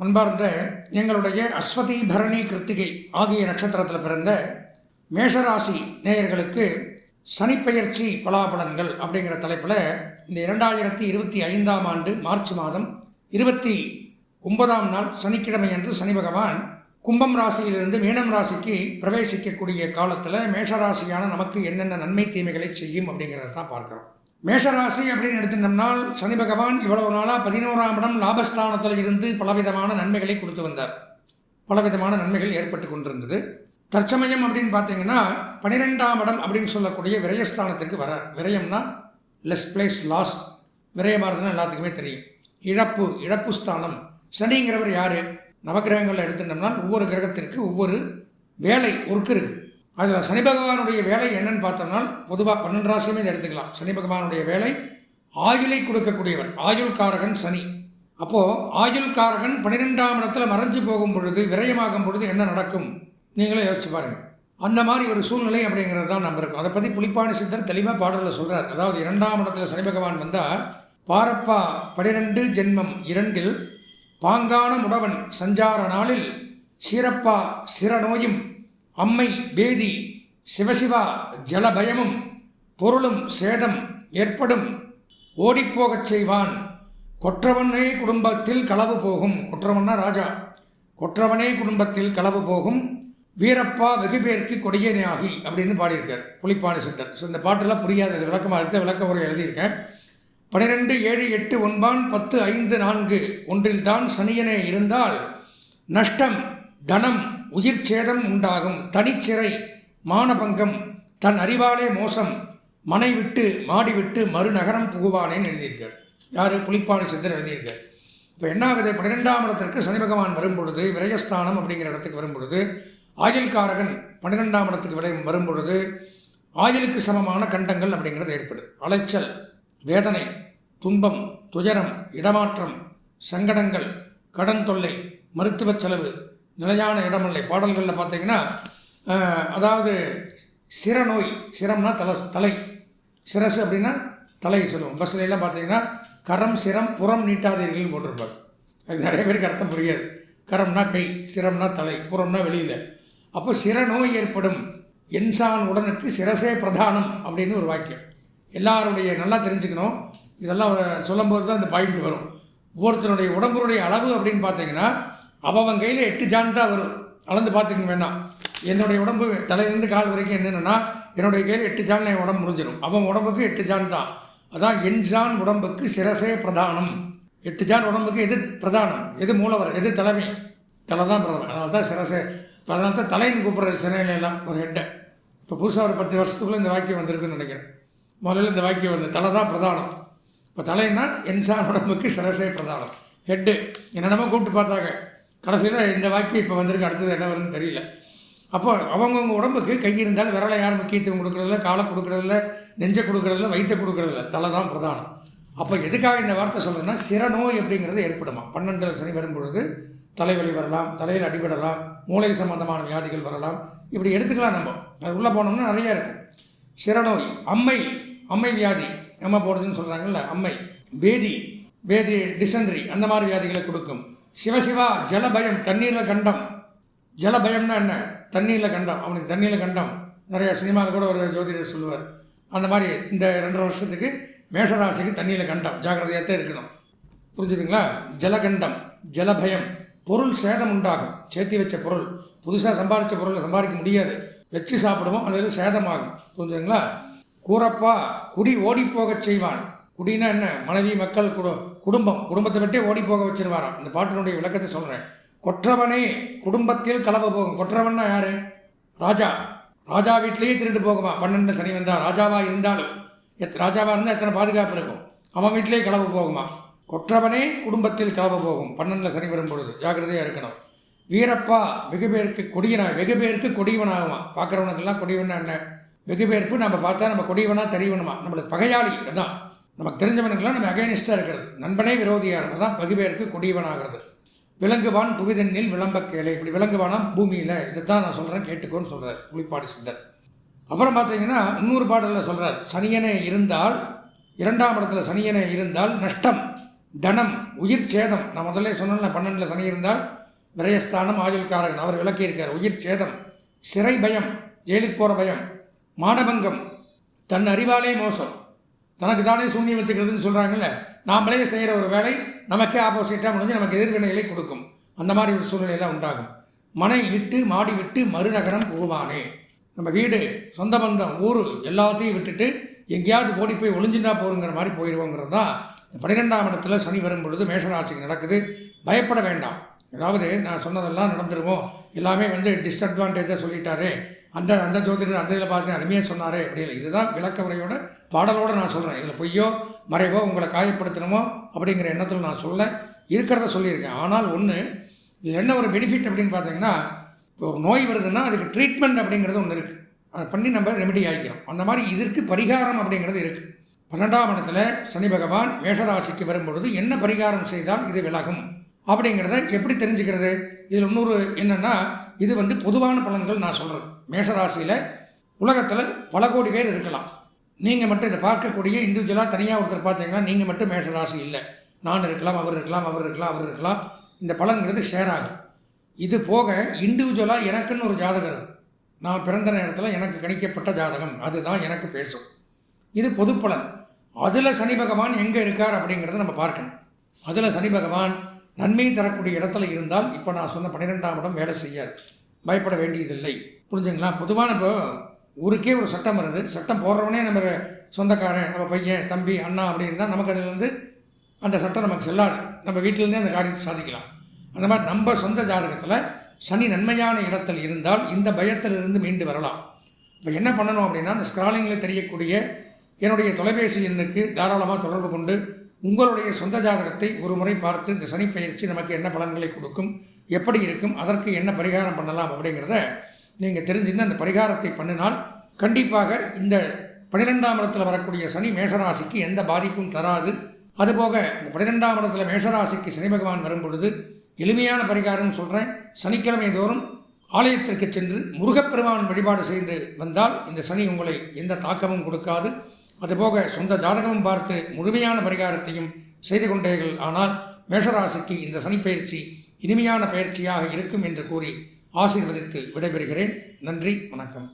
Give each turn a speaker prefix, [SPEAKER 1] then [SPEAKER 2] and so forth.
[SPEAKER 1] அன்பார்ந்த எங்களுடைய அஸ்வதி பரணி கிருத்திகை ஆகிய நட்சத்திரத்தில் பிறந்த மேஷராசி நேயர்களுக்கு சனிப்பெயர்ச்சி பலாபலன்கள் அப்படிங்கிற தலைப்பில் இந்த இரண்டாயிரத்தி இருபத்தி ஐந்தாம் ஆண்டு மார்ச் மாதம் இருபத்தி ஒன்பதாம் நாள் சனிக்கிழமை அன்று சனி பகவான் கும்பம் ராசியிலிருந்து மீனம் ராசிக்கு பிரவேசிக்கக்கூடிய காலத்தில் மேஷராசியான நமக்கு என்னென்ன நன்மை தீமைகளை செய்யும் அப்படிங்கிறத தான் பார்க்குறோம். மேஷராசி அப்படின்னு எடுத்துட்டோம்னால் சனி பகவான் இவ்வளவு நாளாக பதினோராம் இடம் லாபஸ்தானத்தில் இருந்து பலவிதமான நன்மைகளை கொடுத்து வந்தார். பலவிதமான நன்மைகள் ஏற்பட்டு கொண்டிருந்தது. தற்சமயம் அப்படின்னு பார்த்தீங்கன்னா பன்னிரெண்டாம் இடம் அப்படின்னு சொல்லக்கூடிய விரயஸ்தானத்திற்கு வரார். விரயம்னா லெஸ் பிளேஸ் லாஸ் விரயமானதுன்னு எல்லாத்துக்குமே தெரியும். இழப்பு இழப்பு ஸ்தானம். சனிங்கிறவர் யார்? நவகிரகங்களில் எடுத்துட்டோம்னால் ஒவ்வொரு கிரகத்திற்கு ஒவ்வொரு வேலை ஒர்க்கு இருக்குது அதில் சனி பகவானுடைய வேலை என்னன்னு பார்த்தோம்னா பொதுவாக பன்னெண்டு ராசியுமே இதை எடுத்துக்கலாம். சனி பகவானுடைய வேலை ஆயுளை கொடுக்கக்கூடியவர். ஆயுள் காரகன் சனி. அப்போது ஆயுள் காரகன் பன்னிரெண்டாம் இடத்துல மறைஞ்சு போகும் பொழுது விரயமாகும் பொழுது என்ன நடக்கும்? நீங்களே யோசிச்சு பாருங்கள் அந்த மாதிரி ஒரு சூழ்நிலை அப்படிங்கிறது தான் நம்ம இருக்கும். அதை பற்றி புலிப்பாணி சித்தர் தெளிவாக பாடலில் சொல்கிறார் அதாவது இரண்டாம் இடத்துல சனி பகவான் வந்தால் பாரப்பா பனிரெண்டு ஜென்மம் இரண்டில் பாங்கான முடவன் சஞ்சார நாளில் சீரப்பா சிறநோயும் அம்மை பேதி சிவசிவா ஜலபயமும் பொருளும் சேதம் ஏற்படும். ஓடிப்போகச் செய்வான். கொற்றவனே குடும்பத்தில் களவு போகும். கொற்றவன்னா ராஜா. கொற்றவனே குடும்பத்தில் களவு போகும். வீரப்பா வெகு பேருக்கு கொடியனாகி அப்படின்னு பாடியிருக்கார் புலிப்பாணி சித்தர் ஸோ இந்த பாட்டெல்லாம் புரியாது. இது விளக்கமாக இருக்க விளக்க உரை எழுதியிருக்கேன். பன்னிரெண்டு ஏழு எட்டு ஒன்பான் பத்து ஐந்து நான்கு. ஒன்றில்தான் சனியனே இருந்தால் நஷ்டம் தனம் உயிர் சேதம் உண்டாகும் தனிச்சிறை மானபங்கம் தன் அறிவாலே மோசம் மனை விட்டு மாடி விட்டு மறுநகரம் புகுவானேன்னு எழுதியிருக்கார் யார்? புலிப்பாணி சித்தர் எழுதியிருக்கார் இப்போ என்ன ஆகுது பன்னிரெண்டாம் இடத்திற்கு சனி பகவான் வரும்பொழுது விரயஸ்தானம் அப்படிங்கிற இடத்துக்கு வரும்பொழுது ஆயுள்காரகன் பன்னிரெண்டாம் இடத்துக்கு விரை வரும்பொழுது ஆயுளுக்கு சமமான கண்டங்கள் அப்படிங்கிறது ஏற்படும் அலைச்சல் வேதனை துன்பம் துயரம் இடமாற்றம் சங்கடங்கள் கடன் தொல்லை மருத்துவ செலவு நிலையான இடமில்லை. பாடல்களில் பார்த்தீங்கன்னா அதாவது சிறநோய் சிரம்னா தலை தலை. சிரசு அப்படின்னா தலை சொல்லுவோம். பஸ்ஸில் பார்த்தீங்கன்னா கரம் சிரம் புறம் நீட்டாதீர்கள்னு போட்டிருப்பார். அது நிறைய பேருக்கு அர்த்தம் புரியாது. கரம்னா கை சிரம்னா தலை புறம்னா வெளியில். அப்போ சிரநோய் ஏற்படும். என்சான் உடனுக்கு சிரசே பிரதானம் அப்படின்னு ஒரு வாக்கியம். எல்லாருடைய நல்லா தெரிஞ்சுக்கணும். இதெல்லாம் சொல்லும்போது தான் இந்த பாயிண்ட் வரும். ஒவ்வொருத்தருடைய உடம்புடைய அளவு அப்படின்னு பார்த்தீங்கன்னா அவன் கையில் எட்டு ஜான் தான் வரும். அளந்து பார்த்துக்க வேண்டாம் என்னுடைய உடம்பு தலையிலேருந்து கால் வரைக்கும் என்னென்னா என்னுடைய கையில் எட்டு ஜான் என் உடம்பு முடிஞ்சிடும் அவன் உடம்புக்கு எட்டு ஜான் தான். அதான் என் ஜான் உடம்புக்கு சிரசே பிரதானம். எட்டு ஜான் உடம்புக்கு எது பிரதானம்? எது மூலவர்? எது தலைமை? தலை தான் பிரதானம். அதனால தான் சிரசே. அதனால தான் தலைன்னு கூப்பிட்றது சிறையிலாம் ஒரு ஹெட்டை. இப்போ புதுசாக ஒரு பத்து வருஷத்துக்குள்ளே இந்த வாக்கியம் வந்திருக்குன்னு நினைக்கிறேன். முதல்ல இந்த வாக்கியம் வந்து தலை தான் பிரதானம். இப்போ தலைன்னா என்சான் உடம்புக்கு சிரசே பிரதானம். ஹெட்டு. என்னென்னமோ கூப்பிட்டு பார்த்தாங்க. கடைசியில் இந்த வாக்கியம் இப்போ வந்திருக்கு அடுத்தது என்ன வருதுன்னு தெரியல. அப்போ அவங்கவுங்க உடம்புக்கு கை இருந்தாலும் விரலை யார் முக்கியத்துவம் கொடுக்குறதில்ல காலை கொடுக்குறதில்ல நெஞ்சை கொடுக்குறதில்ல வயிற்ற கொடுக்குறதில்ல. தலை தான் பிரதானம். அப்போ எதுக்காக இந்த வார்த்தை சொல்கிறேன்னா சிறநோய் அப்படிங்கிறது ஏற்படுமா? பன்னெண்டு சனி வரும்பொழுது தலைவலி வரலாம் தலையில் அடிபடலாம் மூளை சம்பந்தமான வியாதிகள் வரலாம். இப்படி எடுத்துக்கலாம் நம்ம. அது உள்ளே போனோம்னா நிறையா இருக்கும் சிறநோய் அம்மை அம்மை வியாதி அம்மா போடுதுன்னு சொல்கிறாங்கல்ல அம்மை. பேதி பேதி டிசென்ட்ரி அந்த மாதிரி வியாதிகளை கொடுக்கும். சிவசிவா ஜலபயம் தண்ணீரில் கண்டம். ஜலபயம்னா என்ன? தண்ணீரில் கண்டம். அவனுக்கு தண்ணீரில் கண்டம். நிறைய சினிமாவில் கூட ஒரு ஜோதிடர் சொல்லுவார். அந்த மாதிரி இந்த ரெண்டரை வருஷத்துக்கு மேஷராசிக்கு தண்ணியில் கண்டம். ஜாக்கிரதையாக தான் இருக்கணும். புரிஞ்சுதுங்களா? ஜலகண்டம் ஜலபயம் பொருள் சேதம் உண்டாகும். சேர்த்தி வச்ச பொருள். புதுசாக சம்பாதிச்ச பொருளை சம்பாதிக்க முடியாது. வச்சு சாப்பிடுவோம் அதில் சேதமாகும். புரிஞ்சுதுங்களா? கூறப்பா குடி ஓடி போகச் செய்வான். குடினா என்ன? மனைவி மக்கள் கூட குடும்பம் குடும்பத்தை விட்டே ஓடி போக வச்சிருவாராம். இந்த பாட்டினுடைய விளக்கத்தை சொல்கிறேன் கொற்றவனே குடும்பத்தில் கலவை போகும். கொற்றவன்னா யாரு? ராஜா. ராஜா வீட்டிலேயே திருட்டு போகுமா? பன்னெண்டு சனி வந்தால் ராஜாவாக இருந்தாலும். எத் ராஜாவாக இருந்தால் எத்தனை பாதுகாப்பு இருக்கும்? அவன் வீட்டிலேயே கலவு போகுமா? கொற்றவனே குடும்பத்தில் கலவு போகும். பன்னெண்டில் சனி வரும் பொழுது ஜாக்கிரதையாக இருக்கணும். வீரப்பா வெகு பேருக்கு கொடியனா வெகு பேருக்கு கொடியவனாகுமா பார்க்குறவனுக்கெல்லாம் கொடியவனா என்ன? வெகு பேர்ப்பு நம்ம பார்த்தா நம்ம கொடியவனா தெரியவனுமா நம்மளுக்கு பகையாளி அதான். நமக்கு தெரிஞ்சவனுக்கெல்லாம் நம்ம அகைனிஸ்டாக இருக்கிறது. நண்பனே விரோதியாக இருக்கிறது தான் வெகு பேருக்கு கொடியவனாகிறது விலங்குவான் புவிதண்ணில் விளம்ப கேளை. இப்படி விலங்குவானா பூமியில்? இதை தான் நான் சொல்கிறேன் கேட்டுக்கோன்னு சொல்கிறார் புலிப்பாடி சிந்தர் அப்புறம் பார்த்தீங்கன்னா இன்னொரு பாடலில் சொல்கிறார் சனியனே இருந்தால் இரண்டாம் இடத்துல சனியனே இருந்தால் நஷ்டம் தனம் உயிர் சேதம். நான் முதல்ல சொன்னேன் பன்னெண்டில் சனி இருந்தால் விரயஸ்தானம் ஆயுள்காரகன். அவர் விளக்கியிருக்கார் உயிர் சேதம் சிறை பயம் ஜெயிலுக்கு பயம் மானபங்கம் தன் அறிவாலே மோசம். தனக்கு தானே சூன்யம் வச்சுக்கிறதுன்னு சொல்கிறாங்கல்ல நாமளே செய்கிற ஒரு வேலை நமக்கே ஆப்போசிட்டாக முடிஞ்சு நமக்கு எதிர்வினைகளை கொடுக்கும். அந்த மாதிரி ஒரு சூழ்நிலையெல்லாம் உண்டாகும். மனை விட்டு மாடி விட்டு மறுநகரம் போவானே. நம்ம வீடு சொந்த பந்தம் ஊர் எல்லாத்தையும் விட்டுட்டு எங்கேயாவது ஓடி போய் ஒளிஞ்சுட்டா போருங்கிற மாதிரி போயிடுவோங்கிறது தான் பன்னிரெண்டாம் இடத்துல சனி வரும் பொழுது மேஷராசிக்கு நடக்குது. பயப்பட வேண்டாம். அதாவது நான் சொன்னதெல்லாம் நடந்துருவோம். எல்லாமே வந்து டிஸ்அட்வான்டேஜாக சொல்லிட்டாரு. அந்த அந்த ஜோதிடர் அந்த இதில் பார்த்து அருமையாக சொன்னாரே அப்படின்னு இதுதான் விளக்க உரையோட பாடலோடு நான் சொல்கிறேன் இதில் பொய்யோ மறைவோ உங்களை காயப்படுத்தணுமோ அப்படிங்கிற எண்ணத்தில் நான் சொல்ல இருக்கிறத சொல்லியிருக்கேன். ஆனால் ஒன்று இது என்ன ஒரு பெனிஃபிட் அப்படின்னு பார்த்தீங்கன்னா இப்போ ஒரு நோய் வருதுன்னா அதுக்கு ட்ரீட்மெண்ட் அப்படிங்கிறது ஒன்று இருக்குது அதை பண்ணி நம்ம ரெமெடி ஆகிக்கிறோம் அந்த மாதிரி இதற்கு பரிகாரம் அப்படிங்கிறது இருக்குது பன்னெண்டாம் இடத்துல சனி பகவான் மேஷராசிக்கு வரும்பொழுது என்ன பரிகாரம் செய்தால் இது விலகும்? அப்படிங்கிறத எப்படி தெரிஞ்சுக்கிறது? இதில் இன்னொரு என்னென்னா இது வந்து பொதுவான பலன்கள் நான் சொல்கிறேன் மேஷராசியில் உலகத்தில் பல கோடி பேர் இருக்கலாம். நீங்கள் மட்டும் இதை பார்க்கக்கூடிய இண்டிவிஜுவலாக தனியாக ஒருத்தர் பார்த்தீங்கன்னா நீங்கள் மட்டும் மேஷராசி இல்லை. நான் இருக்கலாம் அவர் இருக்கலாம் அவர் இருக்கலாம் அவர் இருக்கலாம். இந்த பலன்கிறது ஷேர் ஆகும். இது போக இண்டிவிஜுவலாக எனக்குன்னு ஒரு ஜாதகம் நான் பிறந்த நேரத்தில் எனக்கு கணிக்கப்பட்ட ஜாதகம். அதுதான் எனக்கு பேசும். இது பொது பலன் அதில் சனி பகவான் எங்கே இருக்கார் அப்படிங்கிறத நம்ம பார்க்கணும். அதில் சனி பகவான் நன்மை தரக்கூடிய இடத்துல இருந்தால் இப்போ நான் சொன்ன பன்னிரெண்டாம் இடம் வேலை செய்யாது. பயப்பட வேண்டியதில்லை. புரிஞ்சுங்களா? பொதுவான இப்போ ஊருக்கே ஒரு சட்டம் வருது. சட்டம் போடுறவனே நம்ம சொந்தக்காரன் நம்ம பையன் தம்பி அண்ணா அப்படின்னு தான் நமக்கு அதில் வந்து அந்த சட்டம் நமக்கு செல்லாது. நம்ம வீட்டிலேருந்தே அந்த காரியத்தை சாதிக்கலாம். அந்த மாதிரி நம்ம சொந்த ஜாதகத்தில் சனி நன்மையான இடத்தில் இருந்தால் இந்த பயத்திலிருந்து மீண்டு வரலாம். இப்போ என்ன பண்ணணும் அப்படின்னா அந்த ஸ்க்ராலிங்கில் தெரியக்கூடிய என்னுடைய தொலைபேசி எண்ணுக்கு தாராளமாக தொடர்பு கொண்டு உங்களுடைய சொந்த ஜாதகத்தை ஒரு முறை பார்த்து இந்த சனி பயிற்சி நமக்கு என்ன பலன்களை கொடுக்கும் எப்படி இருக்கும் அதற்கு என்ன பரிகாரம் பண்ணலாம் அப்படிங்கிறத நீங்கள் தெரிஞ்சுன்னு அந்த பரிகாரத்தை பண்ணினால் கண்டிப்பாக இந்த பன்னிரெண்டாம் இடத்துல வரக்கூடிய சனி மேஷராசிக்கு எந்த பாதிப்பும் தராது. அதுபோக இந்த பன்னிரெண்டாம் இடத்துல மேஷராசிக்கு சனி பகவான் வரும் பொழுது எளிமையான பரிகாரம் சொல்கிறேன் சனிக்கிழமை தோறும் ஆலயத்திற்கு சென்று முருகப்பெருமான் வழிபாடு செய்து வந்தால் இந்த சனி உங்களை எந்த தாக்கமும் கொடுக்காது. அதுபோக சொந்த ஜாதகமும் பார்த்து முழுமையான பரிகாரத்தையும் செய்து கொண்டீர்கள் ஆனால் மேஷராசிக்கு இந்த சனிப்பயிற்சி இனிமையான பயிற்சியாக இருக்கும் என்று கூறி ஆசீர்வதித்து விடைபெறுகிறேன். நன்றி வணக்கம்.